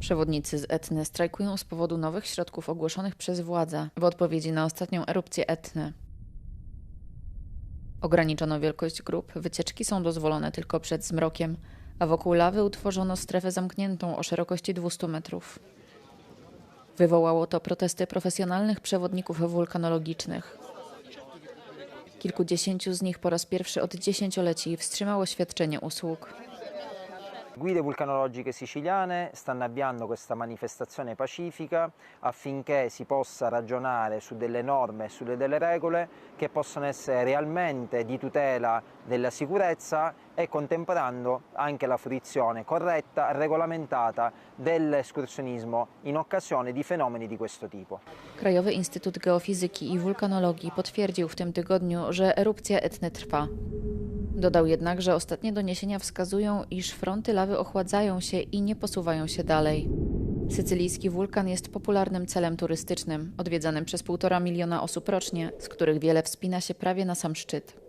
Przewodnicy z Etny strajkują z powodu nowych środków ogłoszonych przez władze w odpowiedzi na ostatnią erupcję Etny. Ograniczono wielkość grup, wycieczki są dozwolone tylko przed zmrokiem, a wokół lawy utworzono strefę zamkniętą o szerokości 200 metrów. Wywołało to protesty profesjonalnych przewodników wulkanologicznych. Kilkudziesięciu z nich po raz pierwszy od dziesięcioleci wstrzymało świadczenie usług. Guide vulcanologiche siciliane stanno avviando questa manifestazione pacifica affinché si possa ragionare su delle norme e sulle delle regole che possono essere realmente di tutela della sicurezza e contemperando anche la fruizione corretta e regolamentata dell'escursionismo in occasione di fenomeni di questo tipo. Krajowy Instytut Geofizyki i Wulkanologii potwierdził w tym tygodniu, że erupcja Etny trwa. Dodał jednak, że ostatnie doniesienia wskazują, iż fronty lawy ochładzają się i nie posuwają się dalej. Sycylijski wulkan jest popularnym celem turystycznym, odwiedzanym przez półtora miliona osób rocznie, z których wiele wspina się prawie na sam szczyt.